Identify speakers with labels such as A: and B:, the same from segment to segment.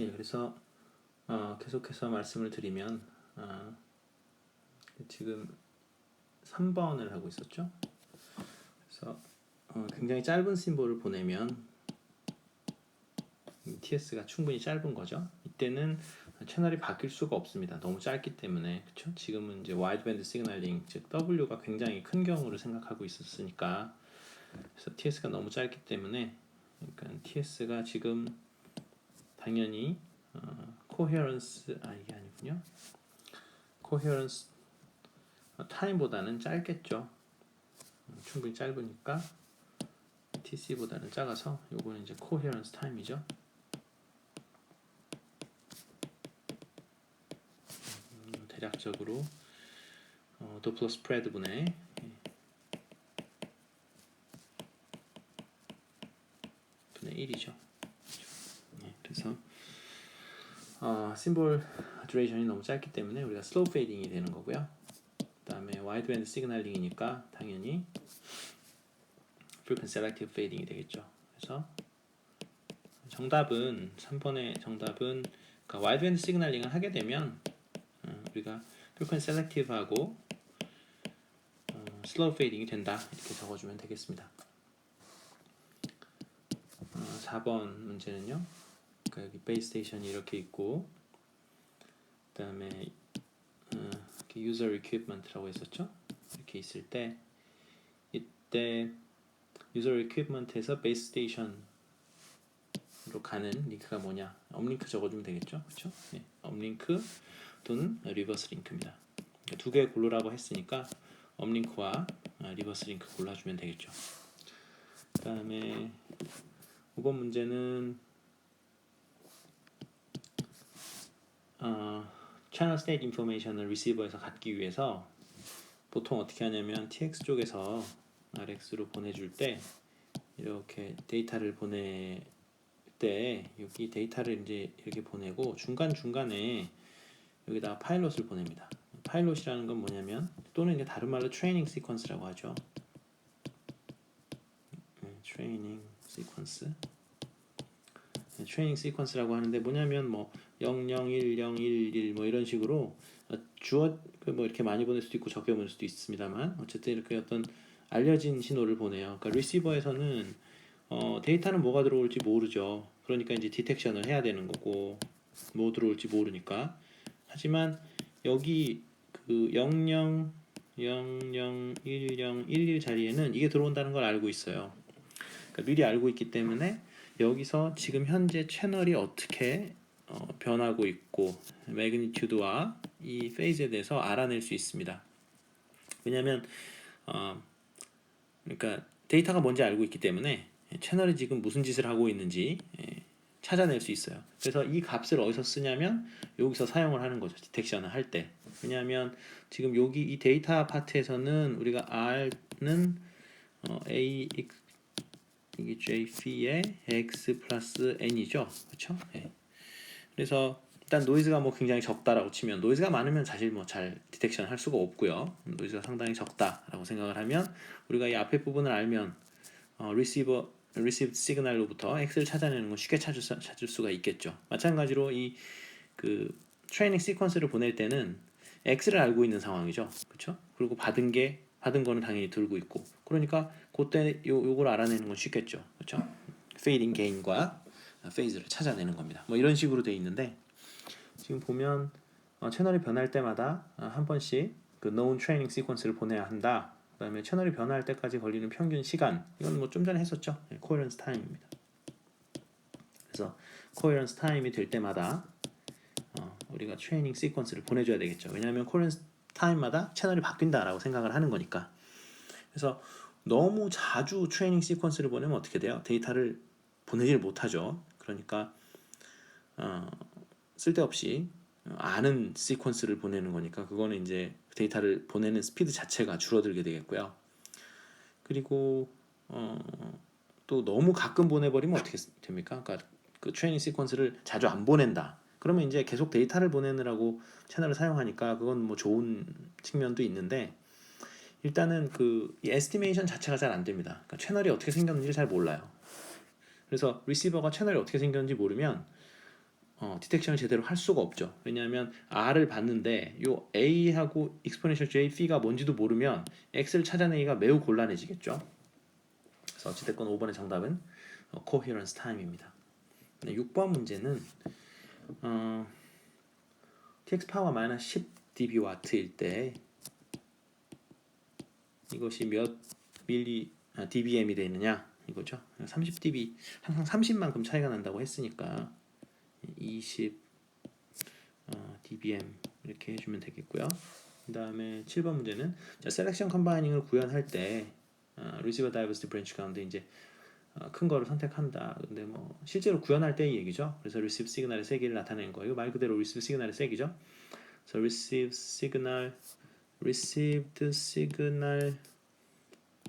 A: 예, 그래서 어, 계속해서 말씀을 드리면 어, 지금 3번을 하고 있었죠. 그래서 어, 굉장히 짧은 심볼을 보내면 이 TS가 충분히 짧은 거죠. 이때는 채널이 바뀔 수가 없습니다. 너무 짧기 때문에 그렇죠. 지금은 이제 와이드밴드 시그널링 즉 W가 굉장히 큰 경우를 생각하고 있었으니까 그래서 TS가 너무 짧기 때문에 그러니까 TS가 지금 당연히 어, 코헤런스 아 이게 아니군요. 코헤런스 타임보다는 짧겠죠. 음, 충분히 짧으니까 TC보다는 작아서 요거는 이제 코헤런스 타임이죠. 음, 대략적으로 어, 도플러 스프레드 분의 예. 분의 1이죠. 예, 그래서 어, 심볼 듀레이션이 너무 짧기 때문에 우리가 슬로우 페이딩이 되는 거고요. 그 다음에 와이드 밴드 시그널링이니까 당연히 frequent selective fading이 되겠죠. 그래서 정답은 3번의 정답은 그러니까 와이드 밴드 시그널링을 하게 되면 어, 우리가 frequent selective하고 어, slow fading이 된다 이렇게 적어주면 되겠습니다. 어, 4번 문제는요. 그러니까 여기 베이스 스테이션이 이렇게 있고 그 다음에 어, 이렇게 유저 리퀴먼트라고 했었죠. 이렇게 있을 때 이때 유저 리퀴먼트에서 베이스 스테이션으로 가는 링크가 뭐냐? 업링크 적어주면 되겠죠, 그렇죠? 네, 업링크 또는 리버스 링크입니다. 그러니까 두개 고르라고 했으니까 업링크와 아, 리버스 링크 골라주면 되겠죠. 그 다음에 5번 문제는 어, 채널 스테이트 인포메이션을 리시버에서 갖기 위해서 보통 어떻게 하냐면 TX 쪽에서 RX로 보내줄 때 이렇게 데이터를 보낼 때 여기 데이터를 이제 이렇게 보내고 중간 중간에 여기다가 파일럿을 보냅니다. 파일럿이라는 건 뭐냐면 또는 이제 다른 말로 트레이닝 시퀀스라고 하죠. 트레이닝 시퀀스. 트레이닝 시퀀스라고 하는데 뭐냐면 뭐 001011 뭐 이런 식으로 주어 그뭐 이렇게 많이 보낼 수도 있고 적게 보낼 수도 있습니다만 어쨌든 이렇게 어떤 알려진 신호를 보내요. 그러니까 리시버에서는 어, 데이터는 뭐가 들어올지 모르죠. 그러니까 이제 디텍션을 해야 되는 거고 뭐 들어올지 모르니까. 하지만 여기 그 00 001011 자리에는 이게 들어온다는 걸 알고 있어요. 그러니까 미리 알고 있기 때문에 여기서 지금 현재 채널이 어떻게 어, 변하고 있고 매그니튜드와 이 페이즈에 대해서 알아낼 수 있습니다. 왜냐하면 어, 그러니까 데이터가 뭔지 알고 있기 때문에 채널이 지금 무슨 짓을 하고 있는지 예, 찾아낼 수 있어요. 그래서 이 값을 어디서 쓰냐면 여기서 사용을 하는 거죠. 디텍션을 할 때. 왜냐하면 지금 여기 이 데이터 파트에서는 우리가 R는 어, A 이게 JP의 X 플러스 N이죠. 그렇죠? 예. 그래서 일단 노이즈가 뭐 굉장히 적다라고 치면 노이즈가 많으면 사실 뭐 잘 디텍션 할 수가 없고요. 노이즈가 상당히 적다라고 생각을 하면 우리가 이 앞에 부분을 알면 어, 리시버 리시브 시그널로부터 X를 찾아내는 건 쉽게 찾을, 수, 찾을 수가 있겠죠. 마찬가지로 이 그 트레이닝 시퀀스를 보낼 때는 X를 알고 있는 상황이죠. 그렇죠? 그리고 받은 게 받은 거는 당연히 들고 있고 그러니까 그때 요 요걸 알아내는 건 쉽겠죠. 그렇죠? 페이딩 게인과 페이즈를 찾아내는 겁니다. 뭐 이런 식으로 돼 있는데 지금 보면 어, 채널이 변할 때마다 어, 한 번씩 그 known training sequence를 보내야 한다. 그 다음에 채널이 변화할 때까지 걸리는 평균 시간 이건 뭐 좀 전에 했었죠. 네, coherence time입니다. 그래서 coherence time이 될 때마다 어, 우리가 트레이닝 시퀀스를 보내줘야 되겠죠. 왜냐하면 coherence time마다 채널이 바뀐다라고 생각을 하는 거니까. 그래서 너무 자주 트레이닝 시퀀스를 보내면 어떻게 돼요? 데이터를 보내질 못하죠. 그러니까 어, 쓸데없이 아는 시퀀스를 보내는 거니까 그거는 이제 데이터를 보내는 스피드 자체가 줄어들게 되겠고요. 그리고 어, 또 너무 가끔 보내버리면 어떻게 됩니까? 그러니까 그 트레이닝 시퀀스를 자주 안 보낸다. 그러면 이제 계속 데이터를 보내느라고 채널을 사용하니까 그건 뭐 좋은 측면도 있는데 일단은 그 에스티메이션 자체가 잘 안 됩니다. 그러니까 채널이 어떻게 생겼는지 잘 몰라요. 그래서 리시버가 채널이 어떻게 생겼는지 모르면 어, 디텍션을 제대로 할 수가 없죠. 왜냐하면 R을 봤는데 요 A하고 exponential J p가 뭔지도 모르면 X를 찾아내기가 매우 곤란해지겠죠. 그래서 어찌됐건 5번의 정답은 어, coherence time입니다. 네, 6번 문제는 어, tx 파워 마이너스 10 dB 와트일 때 이것이 몇 밀리 아, dBm이 되느냐 이거죠. 30 dB 항상 30만큼 차이가 난다고 했으니까 20 어, dBm 이렇게 해주면 되겠고요. 그 다음에 7번 문제는 자, 셀렉션 컴바이닝을 구현할 때 어, 리시버 다이버시티 브랜치 가운데 이제 어, 큰 거를 선택한다. 근데 뭐 실제로 구현할 때의 얘기죠. 그래서 receive 시그널의 세기를 나타내는 거예요. 말 그대로 receive 시그널의 세기죠. 그래서 receive signal, received signal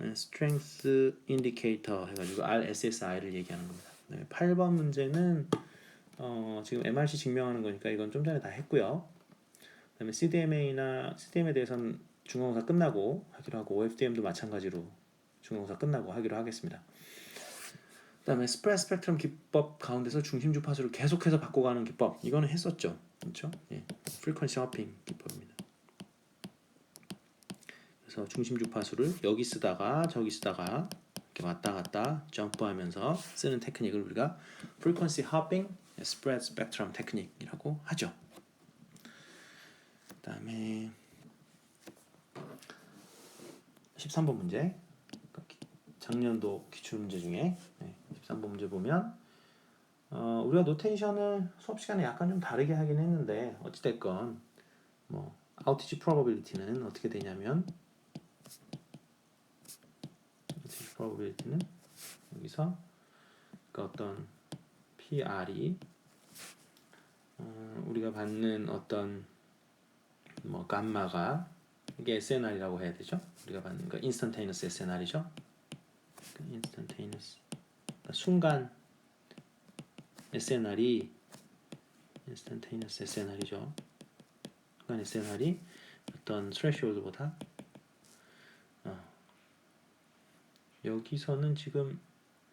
A: strength indicator 해가지고 RSSI를 얘기하는 겁니다. 네, 8번 문제는 어, 지금 MRC 증명하는 거니까 이건 좀 전에 다 했고요. 그다음에 CDMA나 CDM에 대해서는 중간고사 끝나고 하기로 하고 OFDM도 마찬가지로 중간고사 끝나고 하기로 하겠습니다. 그다음에 스프레드 스펙트럼 기법 가운데서 중심 주 파수를 계속해서 바꿔가는 기법 이거는 했었죠, 그렇죠? 예, 프리퀀시 허핑 기법입니다. 그래서 중심 주 파수를 여기 쓰다가 저기 쓰다가 이렇게 왔다 갔다 점프하면서 쓰는 테크닉을 우리가 frequency spectrum 테크닉이라고 하죠. 그다음에 13번 문제 작년도 기출 문제 중에 네, 13번 문제 보면 어, 우리가 노테이션을 수업 시간에 약간 좀 다르게 하긴 했는데 어찌 됐건 뭐 outage probability는 어떻게 되냐면 outage probability는 여기서 그 어떤 PR이 어, 우리가 받는 어떤 뭐 감마가 이게 SNR이라고 해야 되죠? 우리가 받는 거 instantaneous SNR이죠? instantaneous 그러니까 순간 SNR이 instantaneous SNR이죠. 순간 SNR이 어떤 threshold보다 어, 여기서는 지금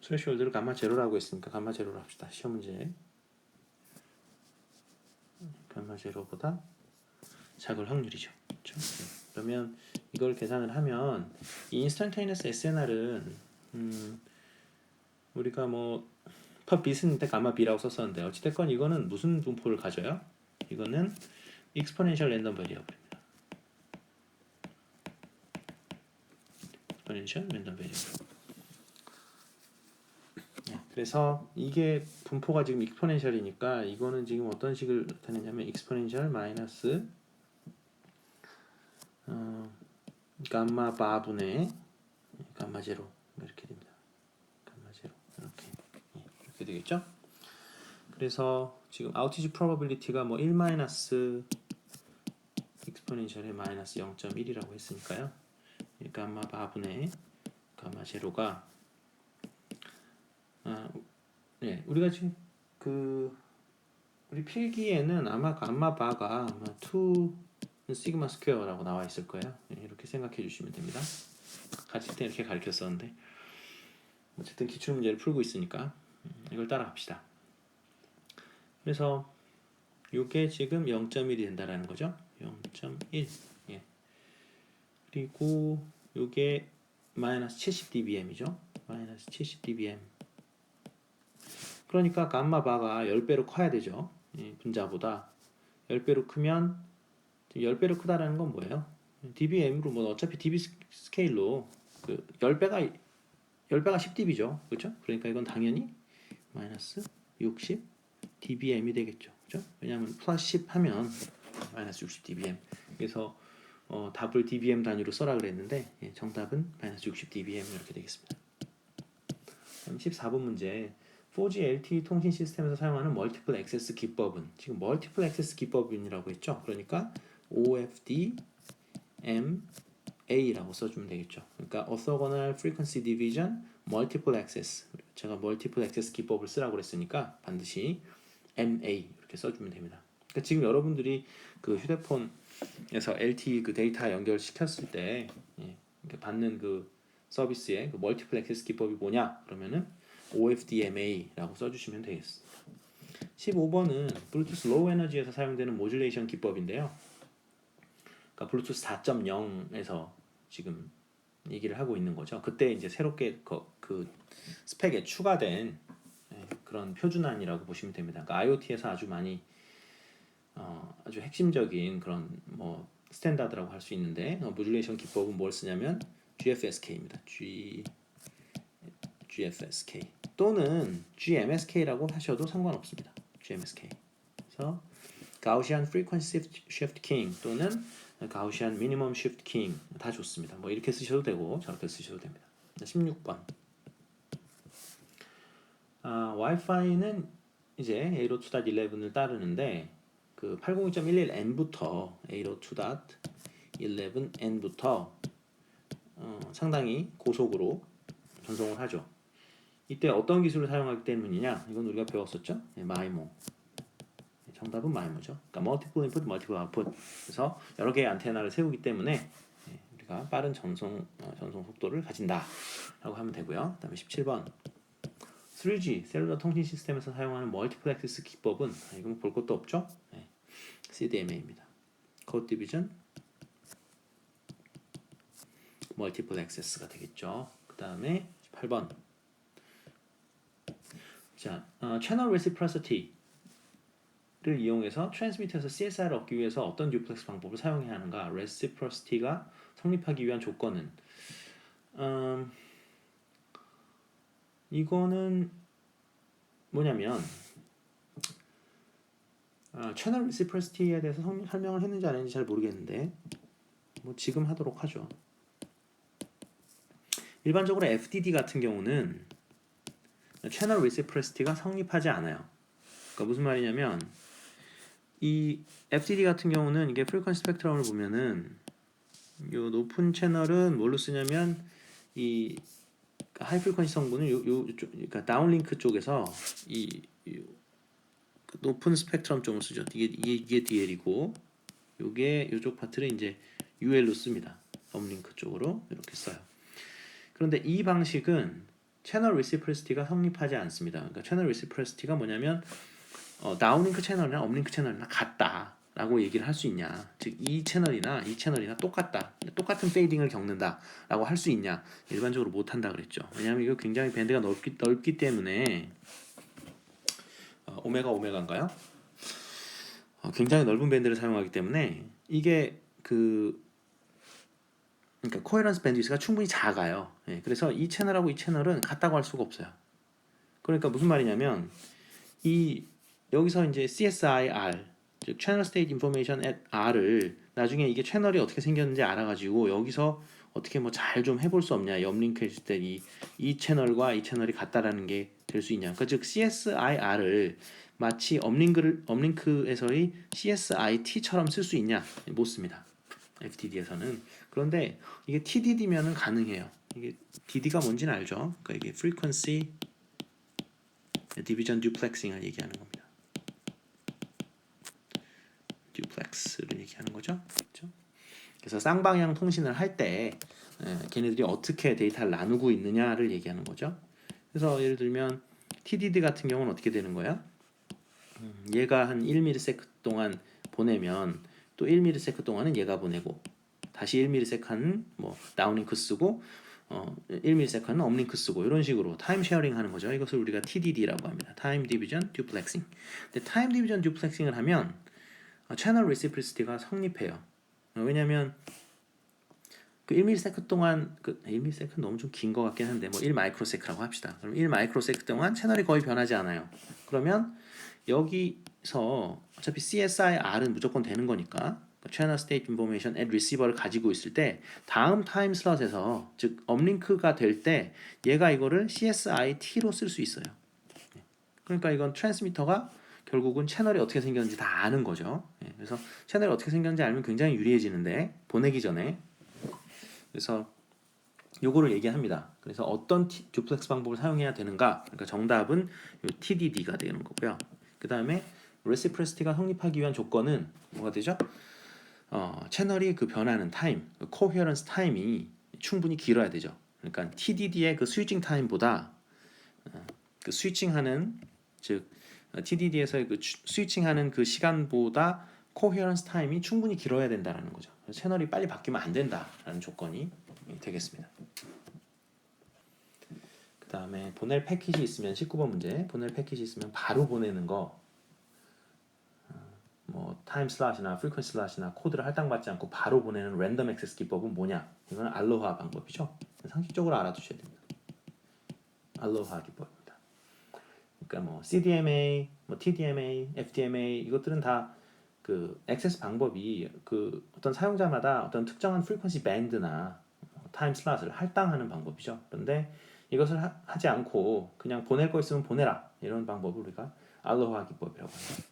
A: threshold를 감마 제로라고 했으니까 감마 제로로 합시다. 시험 문제 감마 제로보다 작을 확률이죠. 그렇죠? 그러면 이걸 계산을 하면 이 instantaneous SNR은 음, 우리가 뭐 ፐ빗은 감마 b라고 썼었는데 어찌됐건 이거는 무슨 분포를 가져요? 이거는 exponential random variable입니다. exponential random variable. 네, 그래서 이게 분포가 지금 exponential이니까 이거는 지금 어떤 식을 나타내냐면 exponential 마이너스 어, 감마 바분의 감마 제로 이렇게 됩니다. 감마 제로 이렇게 예, 이렇게 되겠죠? 그래서 지금 outage probability가 뭐 1 마이너스 exponential의 마이너스 0.1이라고 했으니까요. 이 감마 바분의 감마 제로가 아, 네, 우리가 지금 그 우리 필기에는 아마 감마 바가 아마 2 시그마 스퀘어라고 나와 있을 거예요. 네, 이렇게 생각해 주시면 됩니다. 가르칠 때 이렇게 가르쳤었는데 어쨌든 기출 문제를 풀고 있으니까 음, 이걸 따라합시다. 그래서 이게 지금 0.1이 된다라는 거죠. 0.1. 예. 그리고 이게 마이너스 70 dBm이죠. 마이너스 70 dBm. 그러니까 감마 바가 10배로 커야 되죠. 예, 분자보다 10배로 크면 10배로 크다라는 건 뭐예요? dBm으로 뭐 어차피 dB 스케일로 그 10배가 10배가 10dB죠. 그렇죠? 그러니까 이건 당연히 마이너스 60 dBm이 되겠죠. 그렇죠? 왜냐하면 플러스 10 하면 마이너스 60 dBm. 그래서 어, 답을 dBm 단위로 써라 그랬는데 예, 정답은 마이너스 60 dBm 이렇게 되겠습니다. 그럼 14번 문제 4G LTE 통신 시스템에서 사용하는 멀티플 액세스 기법은 지금 멀티플 액세스 기법이라고 했죠. 그러니까 OFD MA라고 써주면 되겠죠. 그러니까 orthogonal frequency division multiple access. 제가 multiple access 기법을 쓰라고 그랬으니까 반드시 MA 이렇게 써주면 됩니다. 그러니까 지금 여러분들이 그 휴대폰에서 LTE 그 데이터 연결 시켰을 때 예, 받는 그 서비스의 그 multiple access 기법이 뭐냐? 그러면은 OFDMA라고 써주시면 되겠습니다. 15번은 블루투스 로우 에너지에서 사용되는 모듈레이션 기법인데요. 그러니까 블루투스 4.0에서 지금 얘기를 하고 있는 거죠. 그때 이제 새롭게 그, 그 스펙에 추가된 예, 그런 표준안이라고 보시면 됩니다. 그러니까 IoT에서 아주 많이 어, 아주 핵심적인 그런 뭐 스탠다드라고 할 수 있는데 어, 모듈레이션 기법은 뭘 쓰냐면 GFSK입니다. G GFSK 또는 GMSK라고 하셔도 상관없습니다. GMSK. 그래서 Gaussian Frequency Shift Keying 또는 Gaussian Minimum Shift Keying 다 좋습니다. 뭐 이렇게 쓰셔도 되고 저렇게 쓰셔도 됩니다. 16번. 아, 와이파이는 이제 802.11을 따르는데 그 802.11n부터 802.11n부터 어, 상당히 고속으로 전송을 하죠. 이때 어떤 기술을 사용하기 때문이냐? 이건 우리가 배웠었죠. 네, 마이모. 네, 정답은 마이모죠. 그러니까 multiple input, multiple output. 그래서 여러 개의 안테나를 세우기 때문에 네, 우리가 빠른 전송 어, 전송 속도를 가진다라고 하면 되고요. 그다음에 17번 3G 셀룰러 통신 시스템에서 사용하는 멀티플렉스 기법은 아, 이건 볼 것도 없죠. 네, CDMA입니다. 코드 디비전 멀티플 액세스가 되겠죠. 그 다음에 8번 자 어, 채널 레시프로시티를 이용해서 트랜스미터에서 CSR을 얻기 위해서 어떤 듀플렉스 방법을 사용해야 하는가 레시프로시티가 성립하기 위한 조건은 음, 이거는 뭐냐면 아, 채널 레시프로시티에 대해서 성- 설명을 했는지 안 했는지 잘 모르겠는데 뭐 지금 하도록 하죠. 일반적으로 FDD 같은 경우는 채널 레시프로시티가 성립하지 않아요. 그러니까 무슨 말이냐면 이 FDD 같은 경우는 이게 프리퀀시 스펙트럼을 보면은 요 높은 채널은 뭘로 쓰냐면 이 하이 프리퀀시 성분을 요, 요 쪽, 그러니까 다운링크 쪽에서 이, 이그 높은 스펙트럼 쪽을 쓰죠. 이게 이게, 이게 DL이고 요게 요쪽 파트를 이제 UL로 씁니다. 업링크 쪽으로 이렇게 써요. 그런데 이 방식은 채널 리시프로시티가 성립하지 않습니다. 그러니까 채널 리시프로시티가 뭐냐면 어, 다운링크 채널이나 업링크 채널이나 같다 라고 얘기를 할 수 있냐. 즉 이 채널이나 이 채널이나 똑같다. 똑같은 페이딩을 겪는다 라고 할 수 있냐. 일반적으로 못 한다 그랬죠. 왜냐하면 이거 굉장히 밴드가 넓기 넓기 때문에 어, 오메가 오메가인가요? 어, 굉장히 넓은 밴드를 사용하기 때문에 이게 그 그러니까 코헤런스 밴드위스가 충분히 작아요. 예, 그래서 이 채널하고 이 채널은 같다고 할 수가 없어요. 그러니까 무슨 말이냐면 이 여기서 이제 CSIR 즉 Channel State Information at R을 나중에 이게 채널이 어떻게 생겼는지 알아가지고 여기서 어떻게 뭐 잘 좀 해볼 수 없냐 옆링크 했을 때이 이 채널과 이 채널이 같다라는 게 될 수 있냐. 그러니까 즉 CSIR을 마치 업링크를 업링크에서의 CSIT처럼 쓸 수 있냐 못 씁니다. FTD에서는. 그런데 이게 TDD면은 가능해요. 이게 DD가 뭔지는 알죠? 그러니까 이게 Frequency Division Duplexing을 얘기하는 겁니다 듀플렉스를 얘기하는 거죠. 그렇죠? 그래서 쌍방향 통신을 할 때 걔네들이 어떻게 데이터를 나누고 있느냐를 얘기하는 거죠. 그래서 예를 들면 TDD 같은 경우는 어떻게 되는 거야? 음, 얘가 한 1ms 동안 보내면 또 1ms 동안은 얘가 보내고 다시 1ms 뭐 다운링크 쓰고 어, 1ms는 업링크 쓰고 이런 식으로 타임 쉐어링 하는 거죠. 이것을 우리가 TDD라고 합니다. 타임 디비전 듀플렉싱. 근데 타임 디비전 듀플렉싱을 하면 어, 채널 리시프리시티가 성립해요. 어, 왜냐하면 그 1ms 동안 그 1ms 너무 좀 긴 것 같긴 한데 뭐 1마이크로세크라고 합시다. 그럼 1마이크로세크 동안 채널이 거의 변하지 않아요. 그러면 여기서 어차피 CSIR은 무조건 되는 거니까 채널 스테이트 인포메이션 앳 리시버를 가지고 있을 때 다음 타임 슬롯에서 즉 업링크가 될 때 얘가 이거를 CSIT로 쓸 수 있어요. 그러니까 이건 트랜스미터가 결국은 채널이 어떻게 생겼는지 다 아는 거죠. 예, 그래서 채널이 어떻게 생겼는지 알면 굉장히 유리해지는데 보내기 전에 그래서 요거를 얘기합니다. 그래서 어떤 티, 듀플렉스 방법을 사용해야 되는가? 그러니까 정답은 요 TDD가 되는 거고요. 그 다음에 레시프로시티가 성립하기 위한 조건은 뭐가 되죠? 어, 채널이 그 변하는 타임, 그 코헤런스 타임이 충분히 길어야 되죠. 그러니까 TDD의 그 스위칭 타임보다 어, 그 스위칭하는 즉 어, TDD에서의 그 주- 스위칭하는 그 시간보다 코헤런스 타임이 충분히 길어야 된다라는 거죠. 채널이 빨리 바뀌면 안 된다라는 조건이 되겠습니다. 그 다음에 보낼 패킷이 있으면 19번 문제 보낼 패킷이 있으면 바로 보내는 거. 어, 뭐 타임 슬롯이나 프리퀀시 슬롯이나 코드를 할당받지 않고 바로 보내는 랜덤 액세스 기법은 뭐냐? 이거는 알로하 방법이죠. 상식적으로 알아두셔야 됩니다. 알로하 기법입니다. 그러니까 뭐 CDMA, 뭐 TDMA, FDMA 이것들은 다 그 액세스 방법이 그 어떤 사용자마다 어떤 특정한 프리퀀시 밴드나 타임 슬롯을 할당하는 방법이죠. 그런데 이것을 하, 하지 않고 그냥 보낼 거 있으면 보내라 이런 방법을 우리가 알로하 기법이라고 합니다.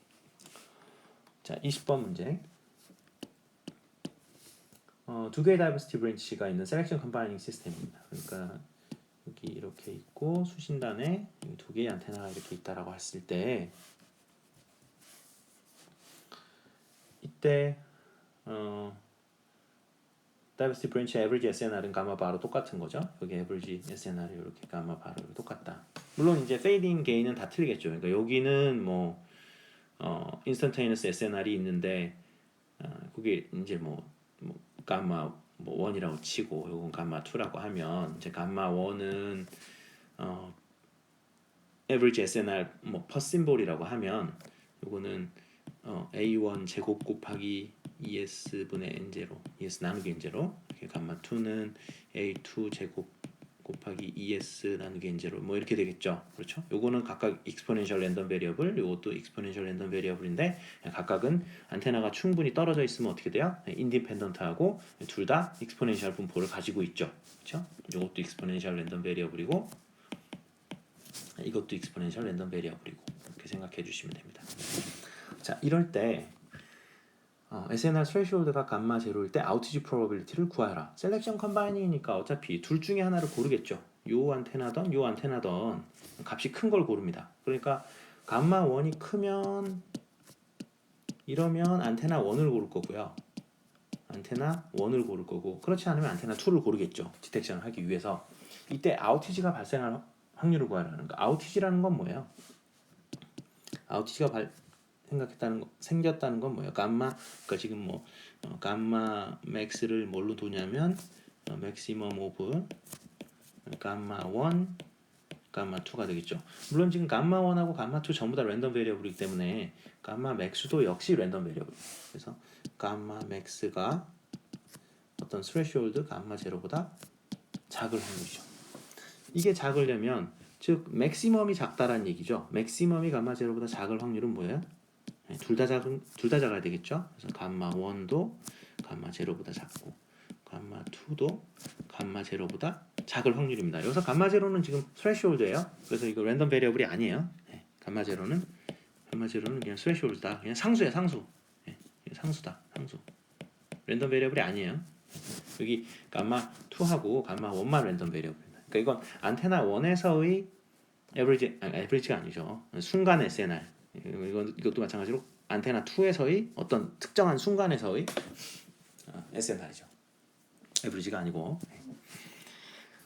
A: 자, 20번 문제. 어, 두 개의 다이버시티 브랜치가 있는 셀렉션 컴바이닝 시스템입니다. 그러니까 여기 이렇게 있고 수신단에 두 개의 안테나가 이렇게 있다라고 했을 때 이때 어 다이버시티 브랜치 에버리지 SNR은 가마 바로 똑같은 거죠. 여기 에버리지 SNR이 이렇게 가마 바로 똑같다. 물론 이제 페이딩 게인은 다 틀리겠죠. 그러니까 여기는 뭐 어, 인스턴테이너스 SNR이 있는데 어, 그게 이제 뭐, 뭐 감마 뭐 원이라고 치고 요건 감마 2라고 하면 이제 감마 1은 어 average SNR 뭐 퍼심볼이라고 하면 요거는 어 A1 제곱 곱하기 ES 분의 N0 ES 나누기 N0 이렇게 감마 2는 A2 제곱 곱하기 ES 나누기 N0 뭐 이렇게 되겠죠. 그렇죠? 요거는 각각 익스포넨셜 랜덤 베리어블, 요것도 익스포넨셜 랜덤 베리어블인데 각각은 안테나가 충분히 떨어져 있으면 어떻게 돼요? 인디펜던트하고 둘 다 익스포넨셜 분포를 가지고 있죠. 그렇죠? 요것도 익스포넨셜 랜덤 베리어블이고 이것도 익스포넨셜 랜덤 베리어블이고 이렇게 생각해 주시면 됩니다. 자, 이럴 때 어, SNR 스레시홀드가 감마 제로일 때 아우티지 프로버빌리티를 구하라. 셀렉션 컴바이닝이니까 어차피 둘 중에 하나를 고르겠죠. 요 안테나던 요 안테나던 값이 큰 걸 고릅니다. 그러니까 감마 1이 크면 이러면 안테나 1을 고를 거고요. 안테나 1을 고를 거고 그렇지 않으면 안테나 2를 고르겠죠. 디텍션을 하기 위해서 이때 아우티지가 발생할 확률을 구하라는 거. 아우티지라는 건 뭐예요? 아우티지가 발, 생각했다는 거, 생겼다는 건 뭐예요? 감마 그러니까 지금 뭐 어, 감마 맥스를 뭘로 두냐면 어, 맥시멈 오브 감마 1 감마 2가 되겠죠. 물론 지금 감마 1하고 감마 2 전부 다 랜덤 베리어블이기 때문에 감마 맥스도 역시 랜덤 베리어블. 그래서 감마 맥스가 어떤 스레시홀드 감마 제로보다 작을 확률이죠. 이게 작으려면 즉 맥시멈이 작다라는 얘기죠. 맥시멈이 감마 제로보다 작을 확률은 뭐예요? 네, 둘다 작은 둘다 작아야 되겠죠. 그래서 감마 1도 감마 제로보다 작고 감마 2도 감마 제로보다 작을 확률입니다. 여기서 감마 제로는 지금 스레시홀드예요. 그래서 이거 랜덤 베리어블이 아니에요. 네, 감마 제로는 감마 제로는 그냥 스레시홀드다. 그냥 상수야 상수. 네, 상수다 상수. 랜덤 베리어블이 아니에요. 여기 감마 2하고 감마 1만 랜덤 베리어블입니다. 그러니까 이건 안테나 1에서의 에버리지 아니 에버리지가 아니죠. 순간 SNR. 이건 이것도 마찬가지로 안테나 2에서의 어떤 특정한 순간에서의 어, SNR이죠. 에버리지가 아니고.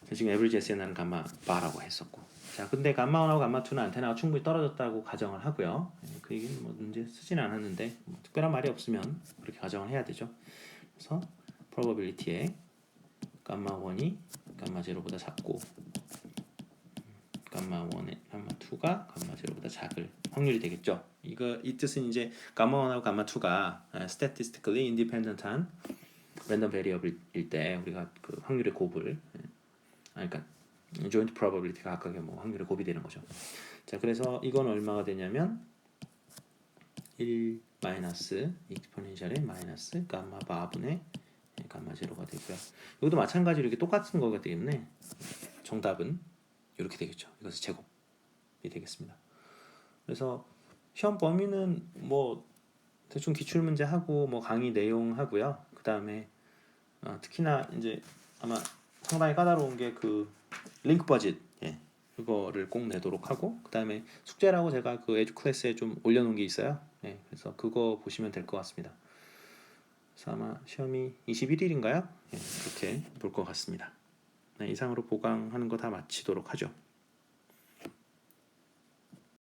A: 자, 지금 에버리지 SNR은 감마 바라고 했었고. 자 근데 감마 1하고 감마 2는 안테나가 충분히 떨어졌다고 가정을 하고요. 예, 그 얘기는 뭐 문제 쓰지는 않았는데 뭐 특별한 말이 없으면 그렇게 가정을 해야 되죠. 그래서 probability에 감마 1이 감마 0보다 작고 감마 1의 감마 2가 감마 0보다 작을 확률이 되겠죠. 이거 이 뜻은 이제 감마 1하고 감마 2가 statistically independent한 랜덤 베리어블일 때 우리가 그 확률의 곱을 예, 아 그러니까 joint probability가 각각의 뭐 확률의 곱이 되는 거죠. 자, 그래서 이건 얼마가 되냐면 1 마이너스 익스포넨셜의 마이너스 감마 바분의 감마 제로가 되고요. 여기도 마찬가지로 이렇게 똑같은 거기 때문에 정답은 이렇게 되겠죠. 이것은 제곱이 되겠습니다. 그래서 시험 범위는 뭐 대충 기출 문제 하고 뭐 강의 내용 하고요. 그 다음에 어, 특히나 이제 아마 상당히 까다로운 게 그 링크 버짓 예, 그거를 꼭 내도록 하고 그 다음에 숙제라고 제가 그 에듀 클래스에 좀 올려놓은 게 있어요. 예, 그래서 그거 보시면 될 것 같습니다. 그래서 아마 시험이 21일인가요? 예, 그렇게 볼 것 같습니다. 네, 이상으로 보강하는 거 다 마치도록 하죠.